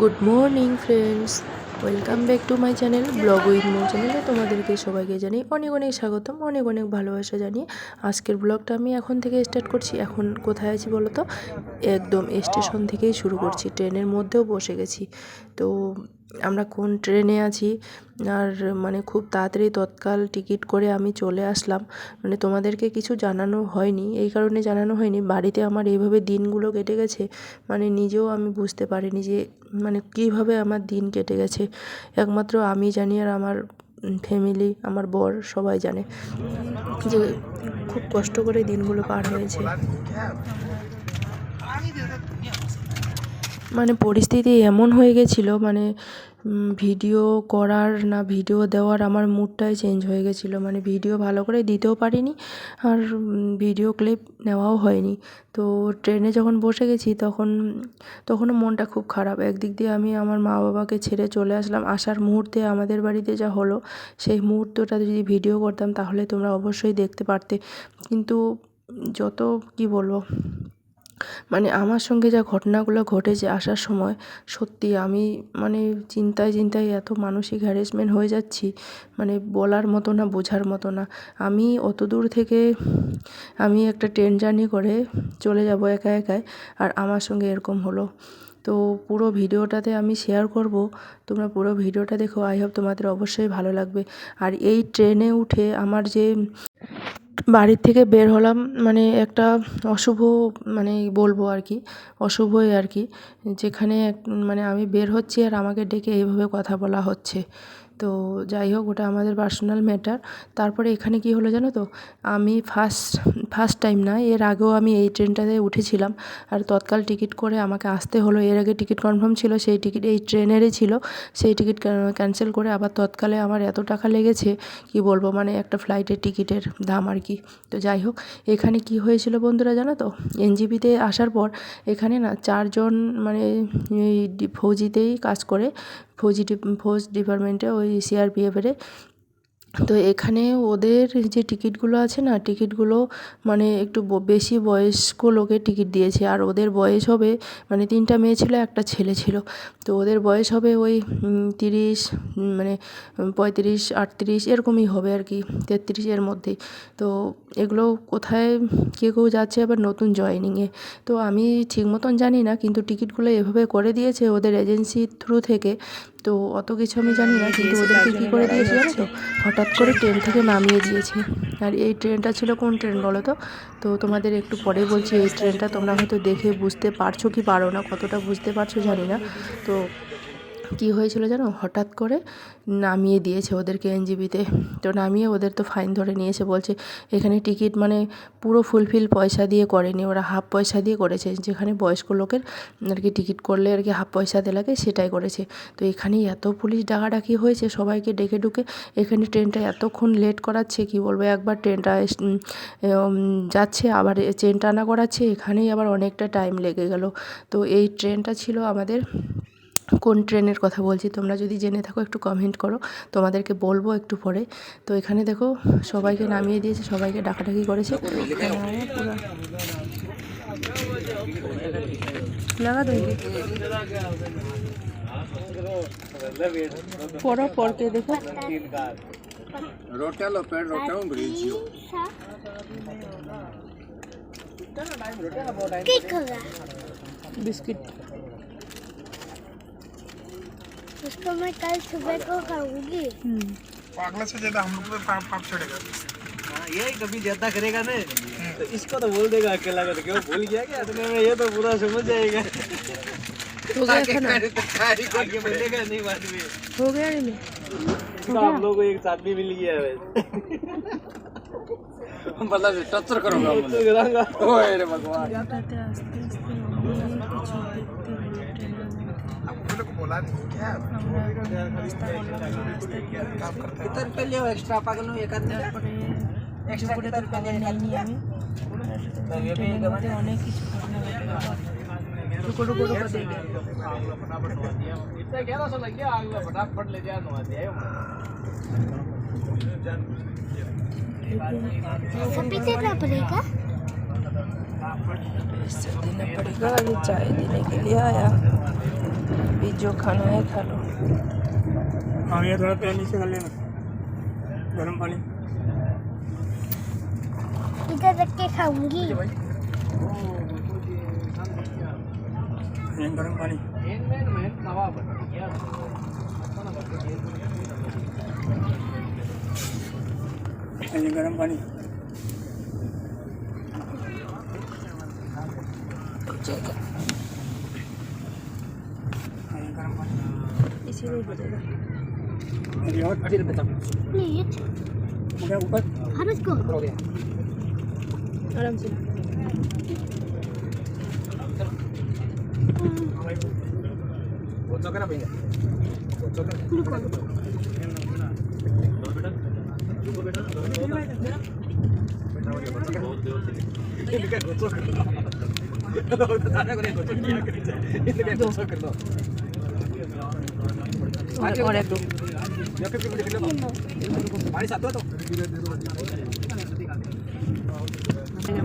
Good morning friends welcome back to my channel blog with more চ্যানেলে তোমাদেরকে সবাইকে জানি অনেক অনেক স্বাগতম, অনেক অনেক ভালোবাসা জানিয়ে আজকের ব্লগটা আমি এখন থেকে স্টার্ট করছি। এখন কোথায় আছি বলো তো একদম স্টেশন থেকেই শুরু করছি ট্রেনের মধ্যেও বসে গেছি। তো আমরা কোন ট্রেনে আছি, আর মানে খুব তাড়াতাড়ি তৎকাল টিকিট করে আমি চলে আসলাম। মানে তোমাদেরকে কিছু জানানো হয়নি, এই কারণে জানানো হয়নি। বাড়িতে আমার এইভাবে দিনগুলো কেটে গেছে মানে নিজেও আমি বুঝতে পারিনি যে মানে কীভাবে আমার দিন কেটে গেছে। একমাত্র আমি জানি আর আমার ফ্যামিলি, আমার বর সবাই জানে যে খুব কষ্ট করে দিনগুলো পার হয়েছে। মানে পরিস্থিতি এমন হয়ে গেছিল মানে ভিডিও করার না ভিডিও দেওয়ার আমার মুডটাই চেঞ্জ হয়ে গেছিল। মানে ভিডিও ভালো করে দিতেও পারিনি আর ভিডিও ক্লিপ নেওয়াও হয়নি। তো ট্রেনে যখন বসে গেছি তখন, তখনও মনটা খুব খারাপ। একদিক দিয়ে আমি আমার মা বাবাকে ছেড়ে চলে আসলাম। আসার মুহূর্তে আমাদের বাড়িতে যা হলো, সেই মুহূর্তটা যদি ভিডিও করতাম তাহলে তোমরা অবশ্যই দেখতে পারতে। কিন্তু যত, কি বলব মানে আমার সঙ্গে যা ঘটনাগুলো ঘটেছে আসার সময়, সত্যি আমি মানে চিন্তায় চিন্তায় এত মানসিক হ্যারাসমেন্ট হয়ে যাচ্ছি মানে বলার মতো না, বোঝার মতো না। আমি অত দূর থেকে আমি একটা ট্রেন জার্নি করে চলে যাব একা একাই, আর আমার সঙ্গে এরকম হলো। তো পুরো ভিডিওটাতে আমি শেয়ার করব, তোমরা পুরো ভিডিওটা দেখো আই হোপ তোমাদের অবশ্যই ভালো লাগবে। আর এই ট্রেনে উঠে আমার যে বাড়ির থেকে বের হলাম মানে একটা অশুভ মানে বলব আর কি অশুভই আর কি, যেখানে মানে আমি বের হচ্ছি আর আমাকে ডেকে এইভাবে কথা বলা হচ্ছে। তো যাই হোক, ওটা আমাদের পার্সোনাল ম্যাটার তারপরে এখানে কি হলো জানো তো? আমি ফার্স্ট ফার্স্ট টাইম না, এর আগেও আমি এই ট্রেনটাতে উঠেছিলাম। আর তৎকাল টিকিট করে আমাকে আসতে হলো। এর আগে টিকিট কনফার্ম ছিল, সেই টিকিট, এই ট্রেনেরই ছিল। সেই টিকিট ক্যান্সেল করে আবার তৎকালে আমার এত টাকা লেগেছে, কি বলব? মানে একটা ফ্লাইটের টিকিটের দাম আর কি। তো যাই হোক, এখানে কি হয়েছিল বন্ধুরা জানো তো? এনজিপিতে আসার পর এখানে না চারজন মানে এই ফৌজিতেই কাজ করে ফৌজি ফৌজ ডিপার্টমেন্টে ওই সিআরপিএফের তো এখানে ওদের যে টিকিটগুলো আছে না, টিকিটগুলো মানে একটু বেশি বয়স্ক লোকের টিকিট দিয়েছে। আর ওদের বয়স হবে মানে তিনটা মেয়ে ছিল, একটা ছেলে ছিল। তো ওদের বয়স হবে ওই তিরিশ মানে পঁয়ত্রিশ, আটত্রিশ, এরকমই হবে আর কি, তেত্রিশ এর মধ্যেই তো এগুলো কোথায় কে কেউ যাচ্ছে আবার নতুন জয়েনিংয়ে তো আমি ঠিক মতন জানি না, কিন্তু টিকিটগুলো এভাবে করে দিয়েছে ওদের এজেন্সির থ্রু থেকে। তো অত কিছু আমি জানি না কিন্তু ওদেরকে কী করে দিয়েছে জানো তো? হঠাৎ করে ট্রেন থেকে নামিয়ে দিয়েছে। আর এই ট্রেনটা ছিল কোন ট্রেন বলো তো? তো তোমাদের একটু পরে বলছি এই ট্রেনটা তোমরা হয়তো দেখে বুঝতে পারছ কি পারো না কতটা বুঝতে পারছ জানি না। তো কী হয়েছিল জানো? হঠাৎ করে নামিয়ে দিয়েছে ওদেরকে এনজিবিতে। তো নামিয়ে ওদের তো ফাইন ধরে নিয়েছে, বলছে এখানে টিকিট মানে পুরো ফুলফিল পয়সা দিয়ে করেনি, ওরা হাফ পয়সা দিয়ে করেছে। যেখানে বয়স্ক লোকের আর কি টিকিট করলে আর কি হাফ পয়সাতে লাগে, সেটাই করেছে। তো এখানে এত পুলিশ ডাকাডাকি হয়েছে, সবাইকে ডেকে ডুকে এখানে ট্রেনটা এতক্ষণ লেট করাচ্ছে, কি বলব? একবার ট্রেনটা যাচ্ছে, আবার চেন টানা করাচ্ছে, এখানেই আবার অনেকটা টাইম লেগে গেল। তো এই ট্রেনটা ছিল আমাদের কোন ট্রেনের কথা বলছি তোমরা যদি জেনে থাকো একটু কমেন্ট করো তোমাদেরকে বলবো একটু পরে তো এখানে দেখো সবাইকে নামিয়ে দিয়েছে সবাইকে ডাকাডাকি করেছে হ্যাঁ, পুরা- লাগা দেবে পড়ো পড়কে দেখো Rotelo per rotelo un grigio. Che cosa? Biscuit उसको मैं कल सुबह को खाऊँगी। पागला से ज़्यादा हम लोग पे पाप पाप चढ़ेगा हाँ, ये कभी ज़्यादा करेगा ना? हम्म। तो इसको तो बोल देगा अकेला करके। वो भूल गया क्या इतने में ये तो पूरा समझ जाएगा। हो गया खाना? ये बोलेगा नहीं बाद में। हो गया नहीं? तो आप लोग को एक साथ भी मिल गया है मतलब टचर करूँगा मुझे तो ओए रे भगवान। बोला नहीं क्या? कितने रुपये लियो एक्स्ट्रा पागल एक आदमी एक्स्ट्रा कितने रुपये पड़ेगा ये चाय देने के लिए आया अभी जो खाना है खा लो। हाँ ये थोड़ा पैन नीचे कर लेना। गर्म पानी। इधर रख के खाऊँगी। गर्म पानी। ये गर्म पानी। हाँ, पानी इसी में हो जाएगा ये और प्लीज हो गया ऊपर हम इसको आराम से और और एक दो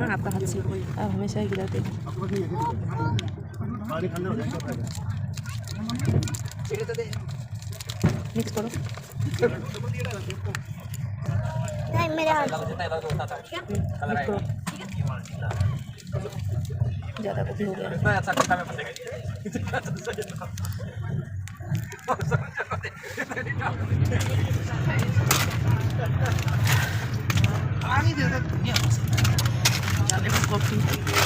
आपका हाथ से आप हमेशा ही गिराते हैं मिक्स करो नहीं मेरे हाथ मिक्स करो ज़्यादा कभी हो गया 哪里得了？姑娘，咱得过冰。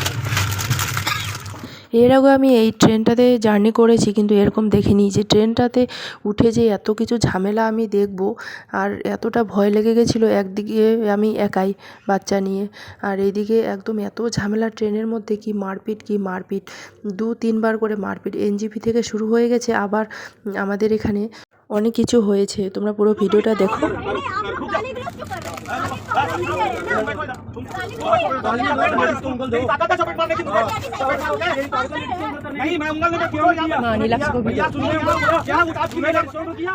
এর আগে আমি এই ট্রেনটাতে জার্নি করেছি কিন্তু এরকম দেখিনি যে ট্রেনটাতে উঠে যে এত কিছু ঝামেলা আমি দেখব আর এতটা ভয় লেগে গেছিল একদিকে আমি একাই বাচ্চা নিয়ে আর এইদিকে একদম এত ঝামেলা ট্রেনের মধ্যে কি মারপিট কি মারপিট দু তিনবার করে মারপিট এনজিপি থেকে শুরু হয়ে গেছে আবার আমাদের এখানে অনেক কিছু হয়েছে তোমরা পুরো ভিডিওটা দেখো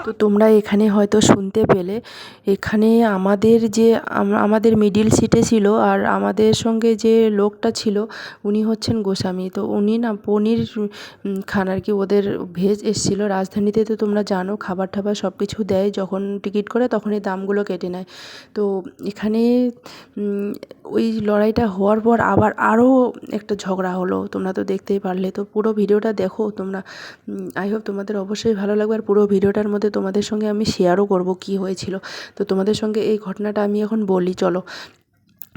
তো তোমরা এখানে হয়তো শুনতে পেলে, এখানে আমাদের যে আমাদের মিডিল সিটে ছিল আর আমাদের সঙ্গে যে লোকটা ছিল, উনি হচ্ছেন গোস্বামী। তো উনি না পনির খান আর কি, ওদের ভেজ এসেছিল রাজধানীতে। তো তোমরা জানো খাবার টাবার সব কিছু দেয়, যখন টিকিট করে তখনই দামগুলো কেটে নেয়। তো এখানে ওই লড়াইটা হওয়ার পর আবার আরও একটা ঝগড়া হলো, তোমরা তো দেখতেই পারলে। তো পুরো ভিডিওটা দেখো তোমরা। আই হোপ তোমাদের অবশ্যই ভালো লাগবে আর পুরো ভিডিওটার মধ্যে তোমাদের সঙ্গে আমি শেয়ারও করব কি হয়েছিল। তো তোমাদের সঙ্গে এই ঘটনাটা আমি এখন বলি, চলো।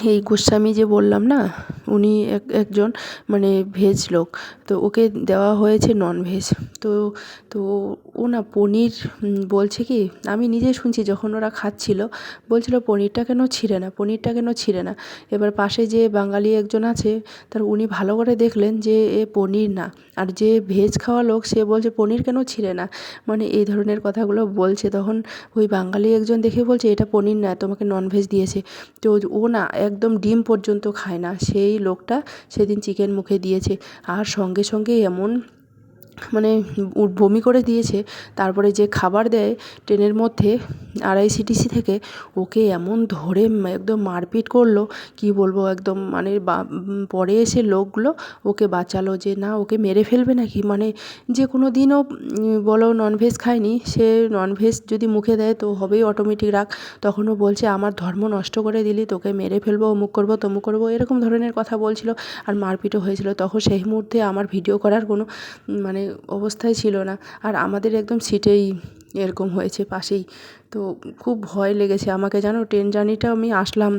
এই গোস্বামী যে বললাম না, উনি এক, একজন মানে ভেজ লোক। তো ওকে দেওয়া হয়েছে নন ভেজ তো তো ও না পনির বলছে কি, আমি নিজে শুনছি যখন ওরা খাচ্ছিল, বলছিল পনিরটা কেন ছিঁড়ে না, পনিরটা কেন ছিঁড়ে না। এবার পাশে যে বাঙালি একজন আছে, তার উনি ভালো করে দেখলেন যে এ পনির না। আর যে ভেজ খাওয়া লোক, সে বলছে পনির কেন ছিঁড়ে না? মানে এই ধরনের কথাগুলো বলছে। তখন ওই বাঙালি একজন দেখে বলছে, এটা পনির না, তোমাকে নন ভেজ দিয়েছে। তো ও না একদম ডিম পর্যন্ত খায় না। সেই লোকটা সেদিন চিকেন মুখে দিয়েছে। আর সঙ্গে সঙ্গে এমন মানে বমি করে দিয়েছে, তারপরে যে খাবার দেয় ট্রেনের মধ্যে আরআইসিটিসি থেকে, ওকে এমন ধরে একদম মারপিট করল, কি বলব একদম মানে পরে এসে লোকগুলো ওকে বাঁচালো যে, না, ওকে মেরে ফেলবে নাকি? মানে যে কোনো দিনও বলো ননভেজ খায়নি, সে ননভেজ যদি মুখে দেয় তো হবেই অটোমেটিক রাগ। তখনও বলছে, আমার ধর্ম নষ্ট করে দিলি, তোকে মেরে ফেলব, অমুক করব, তমুক করব, এরকম ধরনের কথা বলছিল, আর মারপিটও হয়েছিল। তখন সেই মুহূর্তে আমার ভিডিও করার কোনো মানে অবস্থায় ছিল না। আর আমাদের একদম সিটেই এরকম হয়েছে পাশেই। তো খুব ভয় লেগেছে আমাকে, জানো? ট্রেন জার্নিটা আমি আসলাম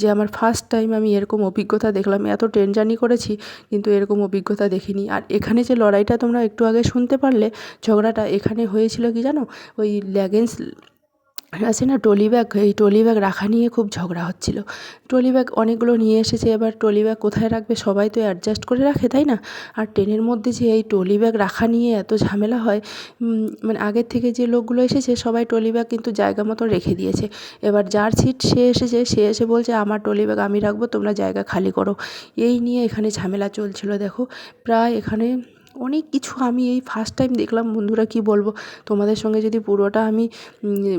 যে আমার ফার্স্ট টাইম আমি এরকম অভিজ্ঞতা দেখলাম। এত ট্রেন জার্নি করেছি, কিন্তু এরকম অভিজ্ঞতা দেখিনি। আর এখানে যে লড়াইটা তোমরা একটু আগে শুনতে পারলে, ঝগড়াটা এখানে হয়েছিল কি জানো? ওই ল্যাগেন্স আছে না ট্রলি ব্যাগ, এই ট্রলি ব্যাগ রাখা নিয়ে খুব ঝগড়া হচ্ছিল। ট্রলি ব্যাগ অনেকগুলো নিয়ে এসেছে, এবার ট্রলি ব্যাগ কোথায় রাখবে সবাই তো অ্যাডজাস্ট করে রাখে, তাই না? আর ট্রেনের মধ্যে যে এই ট্রলি ব্যাগ রাখা নিয়ে এত ঝামেলা হয় মানে আগের থেকে যে লোকগুলো এসেছে, সবাই ট্রলি ব্যাগ কিন্তু জায়গা মতো রেখে দিয়েছে। এবার যার সিট সে এসেছে, সে এসে বলছে, আমার ট্রলি ব্যাগ আমি রাখব, তোমরা জায়গা খালি করো। এই নিয়ে এখানে ঝামেলা চলছিল, দেখো। প্রায় এখানে অনেক কিছু আমি এই ফার্স্ট টাইম দেখলাম। বন্ধুরা কি বলব? তোমাদের সঙ্গে যদি পুরোটা আমি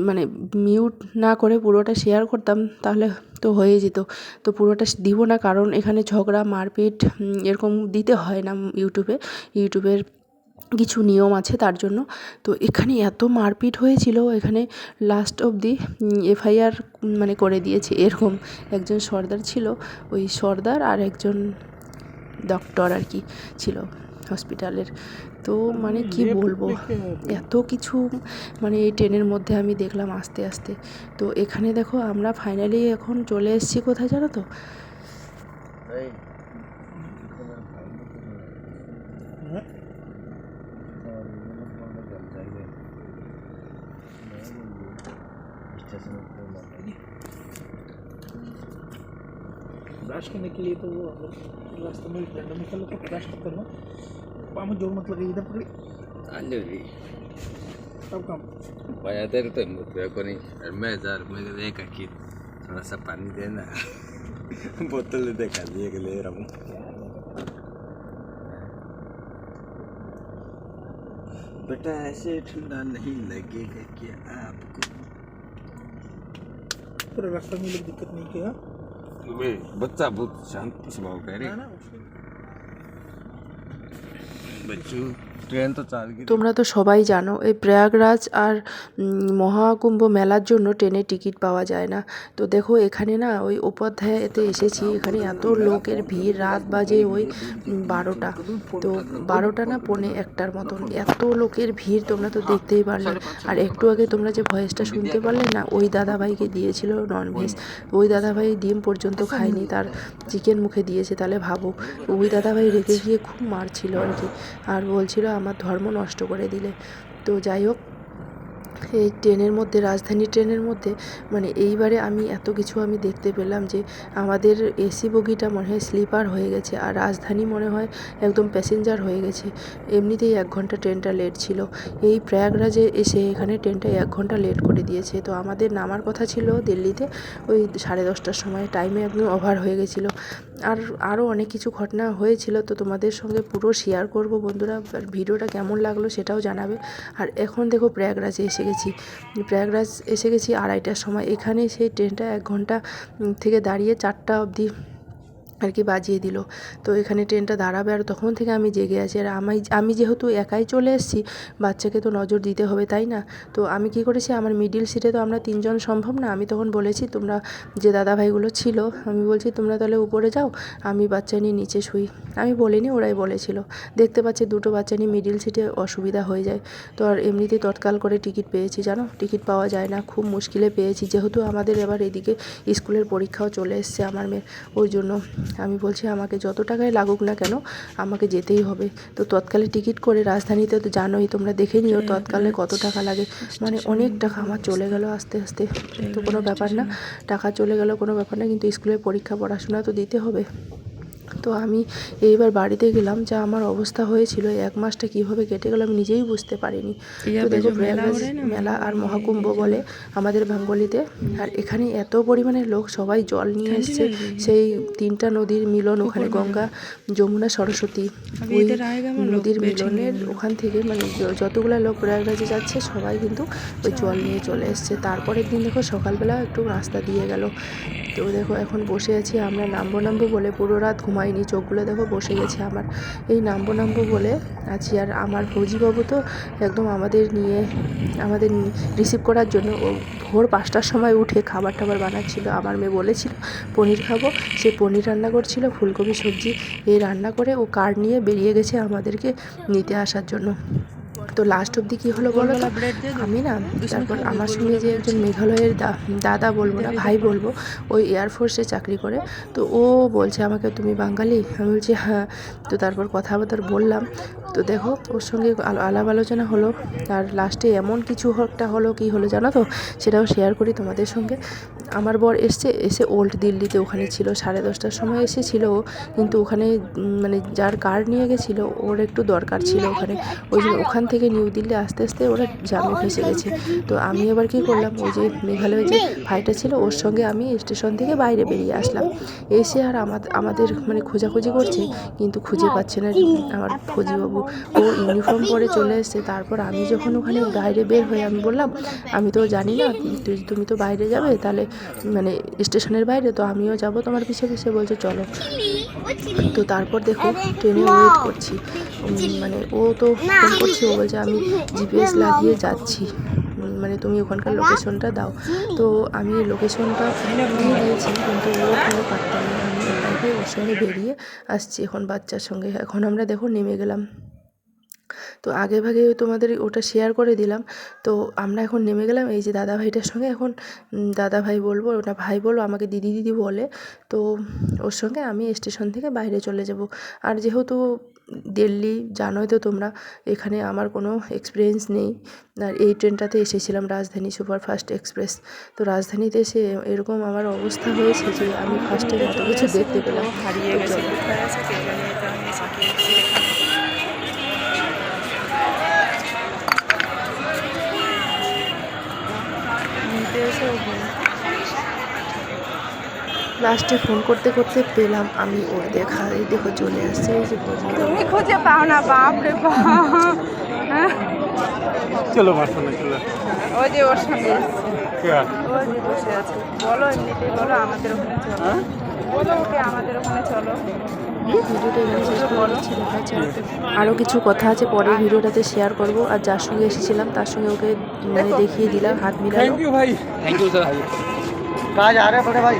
মানে মিউট না করে পুরোটা শেয়ার করতাম, তাহলে তো হয়ে যেত। তো পুরোটা দিব না, কারণ এখানে ঝগড়া, মারপিট এরকম দিতে হয় না ইউটিউবে ইউটিউবের কিছু নিয়ম আছে তার জন্য। তো এখানে এত মারপিট হয়েছিল, এখানে লাস্ট অবধি এফআইআর মানে করে দিয়েছে। এরকম একজন সর্দার ছিল, ওই সর্দার আর একজন ডক্টর আর কি ছিল। হসপিটালের তো মানে কি বলবো এত কিছু মানে এই ট্রেনের মধ্যে আমি দেখলাম আস্তে আস্তে তো এখানে দেখো আমরা ফাইনালি এখন চলে এসেছি কোথায় জানো তো ब्रश करने के लिए तो वो अगर रास्ते में डंडा निकालो तो ब्रश मत करना पाँव में ज़ोर मत लगे इधर पकड़ी Anjir, तब काम banyak dari tuh berapa nih? Mejar, mejar एक की थोड़ा सा पानी देना बोतल दे खा लिए के ले रहा. हूँ बेटा ऐसे ठंडा नहीं लगेगा क्या आपको. पूरे रास्ते में लोग दिक्कत नहीं किया बच्चा बहुत शांत स्वभाव का है ना but you তোমরা তো সবাই জানো, এই প্রয়াগরাজ আর মহাকুম্ভ মেলার জন্য ট্রেনে টিকিট পাওয়া যায় না। তো দেখো এখানে না, ওই উপাধ্যায়তে এসেছি, এখানে এত লোকের ভিড়, রাত বাজে ওই বারোটা। তো বারোটা না পনে একটার মতন। এত লোকের ভিড় তোমরা তো দেখতেই পারলে। আর একটু আগে তোমরা যে ভয়েসটা শুনতে পারলে না, ওই দাদাভাইকে দিয়েছিল ননভেজ ওই দাদাভাই ডিম পর্যন্ত খায়নি, তার চিকেন মুখে দিয়েছে, তাহলে ভাবো। ওই দাদাভাই রেখে গিয়ে খুব মারছিল আর কি। আর বলছিল আমার ধর্ম নষ্ট করে দিলে। তো যাই হোক এই ট্রেনের মধ্যে, রাজধানী ট্রেনের মধ্যে মানে এইবারে আমি এত কিছু আমি দেখতে পেলাম যে আমাদের এসি বগিটা মনে হয় স্লিপার হয়ে গেছে আর রাজধানী মনে হয় একদম প্যাসেঞ্জার হয়ে গেছে। এমনিতেই এক ঘণ্টা ট্রেনটা লেট ছিল। এই প্রয়াগরাজে এসে এখানে ট্রেনটা এক ঘণ্টা লেট করে দিয়েছে। তো আমাদের নামার কথা ছিল দিল্লিতে, ওই সাড়ে দশটার সময়। টাইমে একদম ওভার হয়ে গেছিল। আর আরও অনেক কিছু ঘটনা হয়েছিল, তো তোমাদের সঙ্গে পুরো শেয়ার করব বন্ধুরা। আর ভিডিওটা কেমন লাগল সেটাও জানাবে। আর এখন দেখো প্রয়াগরাজে এসে গেছি। প্রয়াগরাজ এসে গেছি আড়াইটার সময়। এখানে সেই ট্রেনটা এক ঘণ্টা থেকে দাঁড়িয়ে চারটা অবধি আর কি বাজিয়ে দিল। তো এখানে ট্রেনটা দাঁড়াবে আর তখন থেকে আমি জেগে আছি। আর আমি আমি যেহেতু একাই চলে এসেছি, বাচ্চাকে তো নজর দিতে হবে, তাই না? তো আমি কি করেছি, আমার মিডিল সিটে তো আমরা তিনজন সম্ভব না। আমি তখন বলেছি, তোমরা যে দাদাভাইগুলো ছিল, আমি বলছি, তোমরা তাহলে উপরে যাও, আমি বাচ্চা নিয়ে নিচে শুই। আমি বলিনি, ওরাই বলেছিল। দেখতে পাচ্ছি দুটো বাচ্চা নিয়ে মিডিল সিটে অসুবিধা হয়ে যায়। তো আর এমনিতে তৎকাল করে টিকিট পেয়েছি, জানো? টিকিট পাওয়া যায় না, খুব মুশকিলে পেয়েছি। যেহেতু আমাদের এবার এদিকে স্কুলের পরীক্ষাও চলে এসছে আমার মেয়ের, ওই জন্য আমি বলছি আমাকে যত টাকায় লাগুক না কেন আমাকে যেতেই হবে। তো তৎকালে টিকিট করে রাজধানীতে তো জানোই তোমরা দেখে নিও তৎকালে কত টাকা লাগে। মানে অনেক টাকা আমার চলে গেল আস্তে আস্তে। তো কোনো ব্যাপার না টাকা চলে গেল কোনো ব্যাপার না কিন্তু স্কুলের পরীক্ষা পড়াশোনা তো দিতে হবে। তো আমি এইবার বাড়িতে গেলাম যা আমার অবস্থা হয়েছিল এক মাসটা কীভাবে কেটে গেল আমি নিজেই বুঝতে পারিনি। তো দেখো প্রয়াগরাজ মেলা আর মহাকুম্ভ বলে আমাদের বেঙ্গলিতে আর এখানে এত পরিমাণে লোক সবাই জল নিয়ে এসছে। সেই তিনটা নদীর মিলন ওখানে গঙ্গা যমুনা সরস্বতী। ওই নদীর মিলনের ওখান থেকে মানে যতগুলো লোক প্রয়াগরাজে যাচ্ছে সবাই কিন্তু ওই জল নিয়ে চলে এসছে। তারপরের দিন দেখো সকালবেলা একটু রাস্তা দিয়ে গেল। তো দেখো এখন বসে আছি আমরা নামবো নামবো বলে পুরো রাত ঘুমাইনি চোখগুলো দেখো বসে গেছে আমার। এই নামবো নামবো বলে আছি। আর আমার ফৌজিবাবু তো একদম আমাদের নিয়ে, আমাদের রিসিভ করার জন্য ও ভোর পাঁচটার সময় উঠে খাবার টাবার বানাচ্ছিল। আমার মেয়ে বলেছিল, পনির খাব। সে পনির রান্না করছিল, ফুলকপি সবজি এই রান্না করে ও কার নিয়ে বেরিয়ে গেছে আমাদেরকে নিতে আসার জন্য। তো লাস্ট অবধি কী হলো বলো আমি না, তারপর আমার সঙ্গে যে একজন মেঘালয়ের দাদা বলব না, ভাই বলব, ওই এয়ারফোর্সে চাকরি করে। তো ও বলছে আমাকে, তুমি বাঙালি? আমি বলছি হ্যাঁ। তো তারপর কথাবার্তা বললাম। তো দেখো, ওর সঙ্গে আলাপ আলোচনা হলো। আর লাস্টে এমন কিছু একটা হলো, কি হলো জানো তো? সেটাও শেয়ার করি তোমাদের সঙ্গে। আমার বর এসছে, এসে ওল্ড দিল্লিতে ওখানে ছিল, সাড়ে দশটার সময় এসেছিল কিন্তু ওখানে মানে যার কার নিয়ে গেছিল, ওর একটু দরকার ছিল ওখানে। ওই জন্য ওখান থেকে থেকে নিউ দিল্লি আস্তে আস্তে ওরা জামে ফেসে গেছে তো আমি এবার কী করলাম, ওই যে মেঘালয় যে ভাইটা ছিল, ওর সঙ্গে আমি স্টেশন থেকে বাইরে বেরিয়ে আসলাম। এসে আর আমাদের মানে খোঁজাখুঁজি করছে, কিন্তু খুঁজে পাচ্ছে না আমার ফৌজিবাবু। ও ইউনিফর্ম পরে চলে এসছে, তারপর আমি যখন ওখানে বাইরে বের হয়ে আমি বললাম, আমি তো জানি না, তুই, তুমি তো বাইরে যাবে, তাহলে মানে স্টেশনের বাইরে, তো আমিও যাব তোমার পিছে পিছে বলছে, চলো। তো তারপর দেখো ট্রেনে ওয়েট করছি। মানে ও তো ফোন করছে, ও বলছে আমি জিপিএস লাগিয়ে যাচ্ছি। মানে তুমি ওখানকার লোকেশনটা দাও। তো আমি লোকেশনটা দিয়ে দিয়েছি, কিন্তু ও ফোনে পারতাম না আমি ওখান ওর সঙ্গে বেরিয়ে আসছি, এখন বাচ্চার সঙ্গে। এখন আমরা দেখো নেমে গেলাম। তো আগে ভাগে তোমাদের ওটা শেয়ার করে দিলাম। তো আমরা এখন নেমে গেলাম, এই যে দাদা ভাইটার সঙ্গে। এখন দাদা ভাই বলব, ওটা ভাই বলব আমাকে দিদি দিদি বলে। তো ওর সঙ্গে আমি স্টেশন থেকে বাইরে চলে যাব। আর যেহেতু দিল্লি জানোই তো তোমরা এখানে আমার কোনো এক্সপিরিয়েন্স নেই। আর এই ট্রেনটাতে এসেছিলাম রাজধানী সুপারফাস্ট এক্সপ্রেস। তো রাজধানীতে এসে এরকম আমার অবস্থা হয়েছে যে আমি ফার্স্টে এত কিছু দেখতে পেলাম। হারিয়ে গেছে। লাস্টে ফোন করতে করতে পেলাম আমি ওর দেখা। এই দেখো চলে আসছে তুমি খুঁজে পাও না বাপ। রে চলো বাসা চলো। যে ওর সঙ্গে বলো এমনিতে বলো আমাদের ওখানে চলো। হ্যাঁ? বলো ওকে আমাদের ওখানে চলো। আরও কিছু কথা আছে পরের হ্যাঁ। ভিডিওটাতে শেয়ার করব। আর যার সঙ্গে এসেছিলাম তার সঙ্গে ওকে মানে দেখিয়ে দিলাম হাত মিলানো কাজ আরে পড়ে ভাই।